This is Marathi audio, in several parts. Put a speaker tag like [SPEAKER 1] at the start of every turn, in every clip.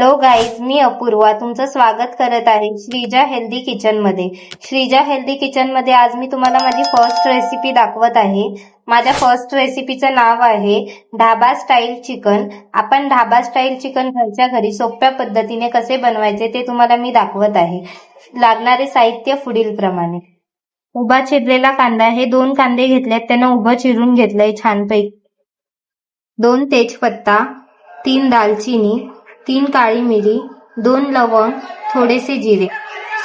[SPEAKER 1] हॅलो गाईज मी अपूर्वा. तुमचं स्वागत करत आहे श्रीजा हेल्दी किचनमध्ये. श्रीजा हेल्दी किचनमध्ये आज मी तुम्हाला माझी फर्स्ट रेसिपी दाखवत आहे. माझ्या फर्स्ट रेसिपीचं नाव आहे ढाबा स्टाईल चिकन आपण ढाबा स्टाईल चिकन घरच्या घरी सोप्या पद्धतीने कसे बनवायचे ते तुम्हाला मी दाखवत आहे. लागणारे साहित्य पुढील प्रमाणे. उभा चिरलेला कांदा हे दोन कांदे घेतलेत. त्यांना उभं चिरून घेतलंय छानपैकी. दोन तेजपत्ता तीन दालचिनी तीन काळी मिरी दोन लवंग थोडेसे जिरे.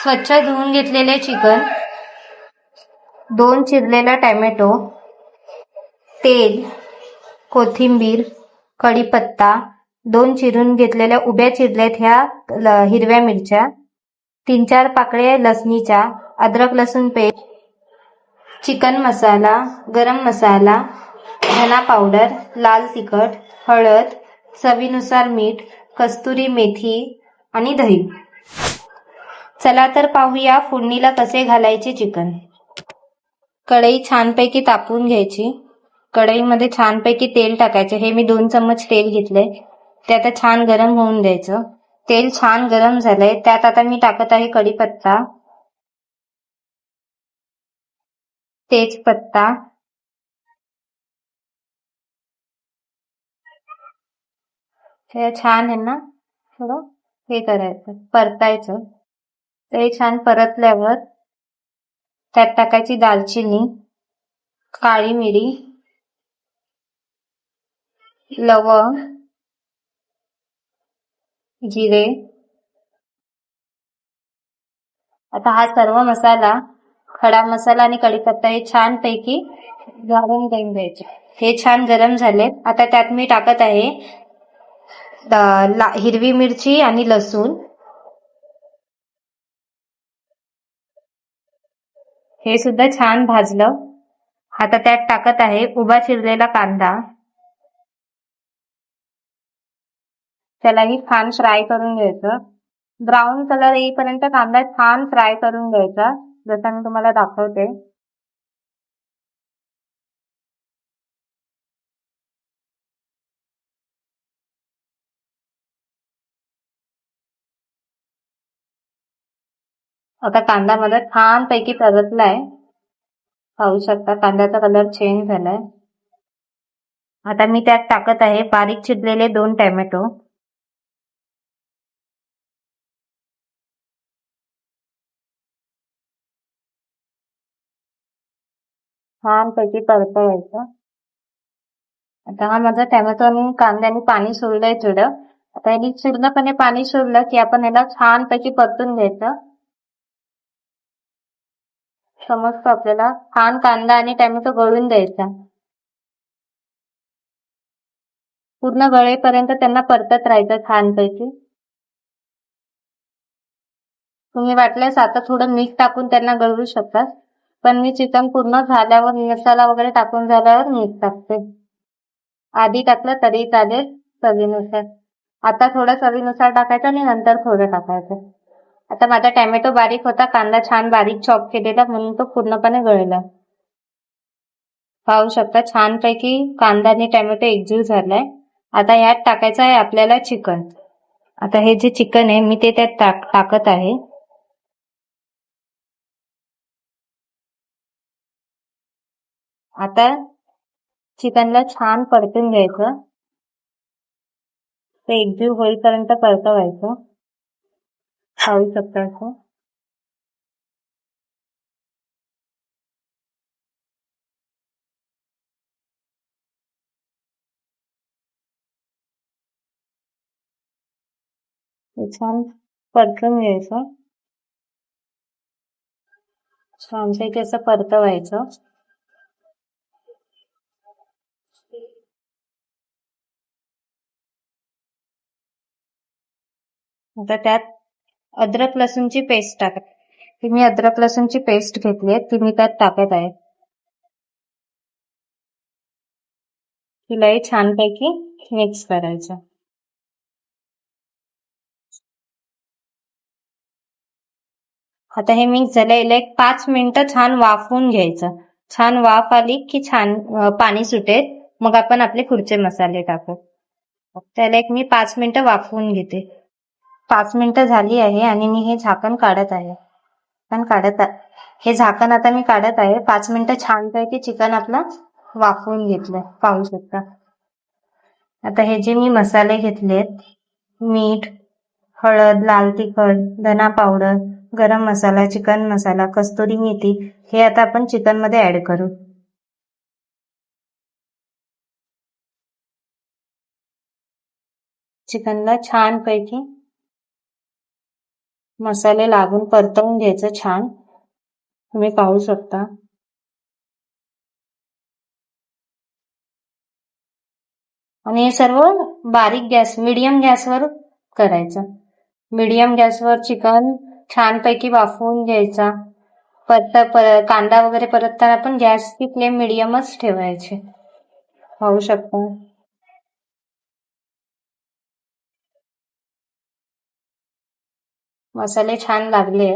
[SPEAKER 1] स्वच्छ धुवून घेतलेले चिकन दोन चिरलेला टॅमॅटो तेल कोथिंबीर कढीपत्ता दोन चिरून घेतलेल्या उभ्या चिरल्यात ह्या ल- हिरव्या मिरच्या तीन चार पाकळ्या लसणीच्या अद्रक लसूण पेस्ट चिकन मसाला गरम मसाला धना पावडर लाल तिखट हळद चवीनुसार मीठ कस्तुरी मेथी आणि दही. चला तर पाहूया फोडणीला कसे घालायचे चिकन. कढई छानपैकी तापवून घ्यायची. कढईमध्ये छानपैकी तेल टाकायचे. हे मी दोन चम्मच तेल घेतले ते आता छान गरम होऊन द्यायचं. तेल छान गरम झालंय. त्यात आता मी टाकत आहे कढीपत्ता. तेजपत्ता. हे छान आहे ना? थोडं हे करायचं परतायचं. ते छान परतल्यावर त्यात टाकायची दालचिनी काळी मिरी लवंग जिरे. आता हा सर्व मसाला खडा मसाला आणि कढीपत्ता हे छान पैकी घालून देऊन द्यायचे. हे छान गरम झाले आता त्यात मी टाकत आहे हिरवी मिरची आणि लसूण. हे सुद्धा छान भाजलं. आता त्यात टाकत आहे उभा चिरलेला कांदा. त्यालाही छान फ्राय करून घ्यायचं. ब्राऊन कलर येईपर्यंत कांदा छान फ्राय करून घ्यायचा जसं मी तुम्हाला दाखवते. आता कांदा माझा छान पैकी परतलाय पाहू शकता कांद्याचा कलर चेंज झालाय. आता मी त्यात टाकत आहे बारीक चिरलेले दोन टॅमॅटो. छान पैकी परतवायचं आता हा माझा टॅमॅटो आणि कांद्याने पाणी सोडलंय थोडं. आता यांनी पूर्णपणे पाणी सोडलं की आपण याला छान पैकी परतून घ्यायचं. समजतो आपल्याला. छान कांदा आणि टॅमॅटो गळून द्यायचा. पूर्ण गळेपर्यंत त्यांना परतत राहायचं छानपैकी. तुम्ही वाटल्यास आता थोडं मीठ टाकून त्यांना गळवू शकता पण मी चिकन पूर्ण झाल्यावर मसाला वगैरे टाकून झाल्यावर मीठ टाकते. आधी टाकलं तरी चालेल चवीनुसार. आता थोडं चवीनुसार टाकायचं आणि नंतर थोडं टाकायचं. आता माझा टॅमॅटो बारीक होता कांदा छान बारीक चॉप केलेला म्हणून तो पूर्णपणे गळला. पाहू शकता छानपैकी कांदा आणि टॅमॅटो एकजीव झालाय. आता यात टाकायचं आहे आपल्याला चिकन. आता हे जे चिकन आहे मी ते त्यात टाक टाकत आहे. आता चिकनला छान परतून घ्यायचं. ते एकजीव होईपर्यंत परतवायचं. खाऊ शकता छान परतून घ्यायचं. छानपैकी असं परतवायचं. आता त्यात अद्रक लसूणची पेस्ट टाकत ती मी अद्रक लसूणची पेस्ट घेतली आहे. ती मी त्यात टाकत आहे. तिलाही छानपैकी मिक्स करायचं आता हे मिक्स झालं याला एक पाच मिनिटं छान वाफवून घ्यायचं. छान वाफ आली की छान पाणी सुटेल. मग आपण आपले पुढचे मसाले टाकू. त्याला एक मी पाच मिनिटं वाफवून घेते. पाच मिनिटं झाली आहे आणि मी हे झाकण काढत आहे. पण काढत हे झाकण आता मी काढत आहे. पाच मिनिटं छानपैकी चिकन आपलं वाफवून घेतलंय पाहू शकता. आता हे जे मी मसाले घेतलेत मीठ हळद लाल तिखट धना पावडर गरम मसाला चिकन मसाला कस्तुरी मेथी हे आता आपण चिकनमध्ये ऍड करू. चिकनला छान पैकी मसाले लागून परतवून घ्यायचं छान. तुम्ही पाहू शकता. आणि हे सर्व बारीक गॅस मिडियम गॅसवर करायचं. मिडियम गॅसवर चिकन छानपैकी वाफवून घ्यायचा. परत पर- कांदा वगैरे परतताना पण गॅसची फ्लेम मिडियमच ठेवायची. पाहू शकता. मसाले छान लागले.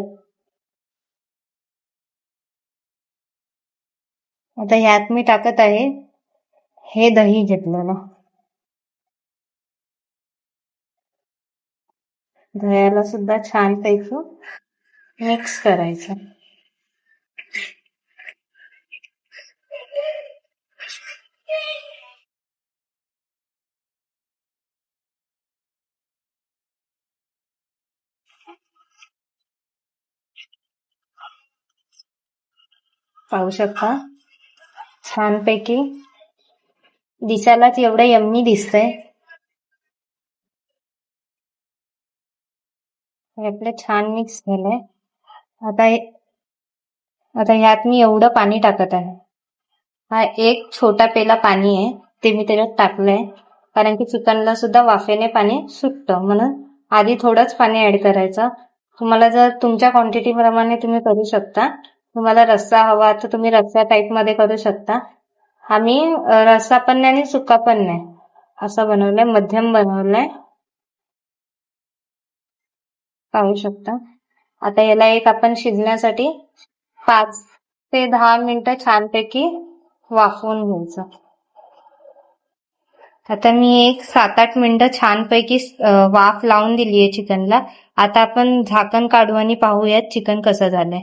[SPEAKER 1] आता ह्यात मी टाकत आहे हे दही घेतलेलं. दह्याला सुद्धा छान पैकी मिक्स करायचं. पाहू शकता. छानपैकी दिसायलाच एवढं यम्मी दिसतंय. हे आपलं छान मिक्स झालंय. आता हे आता ह्यात मी एवढं पाणी टाकत आहे. हा एक छोटा पेला पाणी आहे ते मी त्याच्यात टाकलंय. कारण की चिकनला सुद्धा वाफेने पाणी सुटतं. म्हणून आधी थोडंच पाणी ऍड करायचं. तुम्हाला जर तुमच्या क्वांटिटी प्रमाणे तुम्ही करू शकता. तुम्हाला रस्सा हवा तर तुम्ही रस्सा टाईपमध्ये करू शकता. आम्ही रस्सा पण नाही आणि सुका पण नाही. असं बनवलंय मध्यम बनवलंय. पाहू शकता. आता याला एक आपण शिजण्यासाठी पाच ते दहा मिनिटं छानपैकी वाफवून घ्यायचं. आता मी एक सात आठ मिनिटं छानपैकी वाफ लावून दिली आहे चिकनला. आता आपण झाकण काढू आणि पाहूयात चिकन कसं झालंय.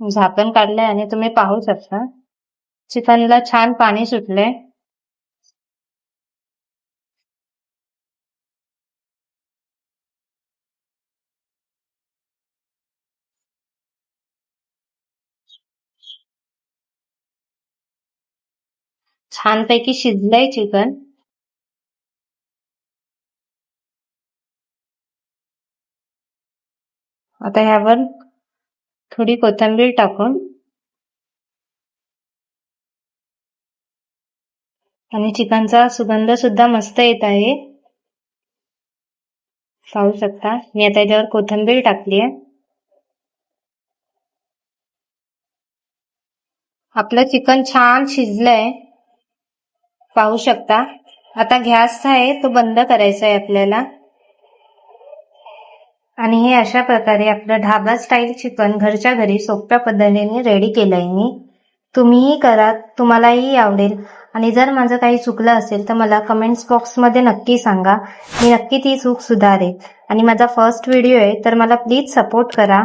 [SPEAKER 1] झाकण काढलंय आणि तुम्ही पाहू शकता. चिकनला छान पाणी सुटलंय. छानपैकी शिजलंय चिकन. आता ह्यावर थोडी कोथिंबीर टाकून आणि चिकनचा सुगंध सुद्धा मस्त येत आहे. पाहू शकता मी आता याच्यावर कोथिंबीर टाकली आहे आपलं चिकन छान शिजलंय. पाहू शकता आता गॅस आहे तो बंद करायचा आहे आपल्याला. आणि हे अशा प्रकारे आपलं ढाबा स्टाईल चिकन घरच्या घरी सोप्या पद्धतीने रेडी केलंय मी. तुम्हीही करा तुम्हालाही आवडेल. आणि जर माझं काही चुकलं असेल तर मला कमेंट्स बॉक्समध्ये नक्की सांगा. मी नक्की ती चूक सुधारेल आणि माझा फर्स्ट व्हिडिओ आहे तर मला प्लीज सपोर्ट करा.